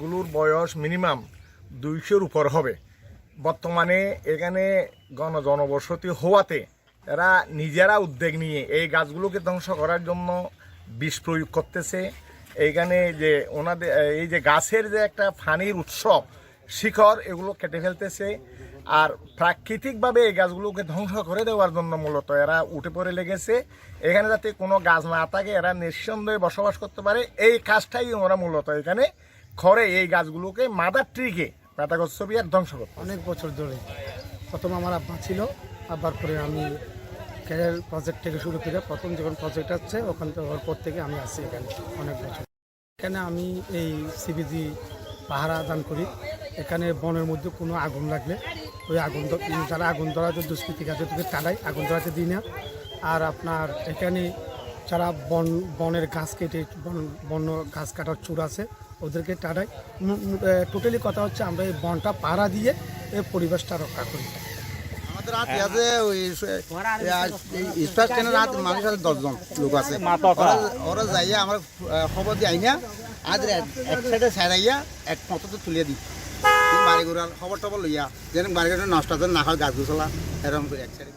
গুলোর বয়স মিনিমাম দুইশোর উপর হবে। বর্তমানে এখানে গণ জনবসতি হওয়াতে এরা নিজেরা উদ্যোগ নিয়ে এই গাছগুলোকে ধ্বংস করার জন্য বিষ প্রয়োগ করতেছে। এইখানে যে ওনাদের, এই যে গাছের যে একটা ফানির উৎসব, শিখর, এগুলো কেটে ফেলতেছে। আর প্রাকৃতিকভাবে এই গাছগুলোকে ধ্বংস করে দেওয়ার জন্য মূলত এরা উঠে পড়ে লেগেছে। এখানে যাতে কোনো গাছ না থাকে, এরা নিঃসন্দেহে বসবাস করতে পারে। এই কাজটাই ওরা মূলত এখানে খড়ে এই গাছগুলোকে মাদার ট্রিকে মেটাগচ্ছবি আর ধ্বংস করতে অনেক বছর ধরে। প্রথম আমার আব্বা ছিল, আব্বার পরে আমি ক্যারিয়ার প্রজেক্ট থেকে শুরু করে প্রথম যখন প্রজেক্ট আসছে, ওখান থেকে ওর পর থেকে আমি আসি এখানে অনেক বছর। এখানে আমি এই সিবিজি পাহারা দান করি। এখানে বনের মধ্যে কোনো আগুন লাগলে ওই আগুন যারা আগুন ধরাতে দুষ্কৃতিক আছে তোকে তারাই আগুন ধরাতে দিই না। আর আপনার এখানে যারা বন বনের গাছ কেটে, বন বন্য গাছ কাটার চুর আছে ওদেরকে টাটাই টোটালি কথা হচ্ছে আমরা এই বনটা পাড়া দিয়ে এই পরিবেশটা রক্ষা করি। আছে ওই ট্রেনের হাতে মানুষ আছে দশজন লোক আছে। ওরা- ওরা যাইয়া আমরা খবর দিয়ে আইনা আজ এক সাইডে সাইডাইয়া এক মতো তুলিয়ে দিই। বাড়ি ঘুরার খবর টবর লইয়া যেন বাড়ি ঘুরে নষ্ট না হয় গাছ গুছলা এরকম করে এক সাইডে।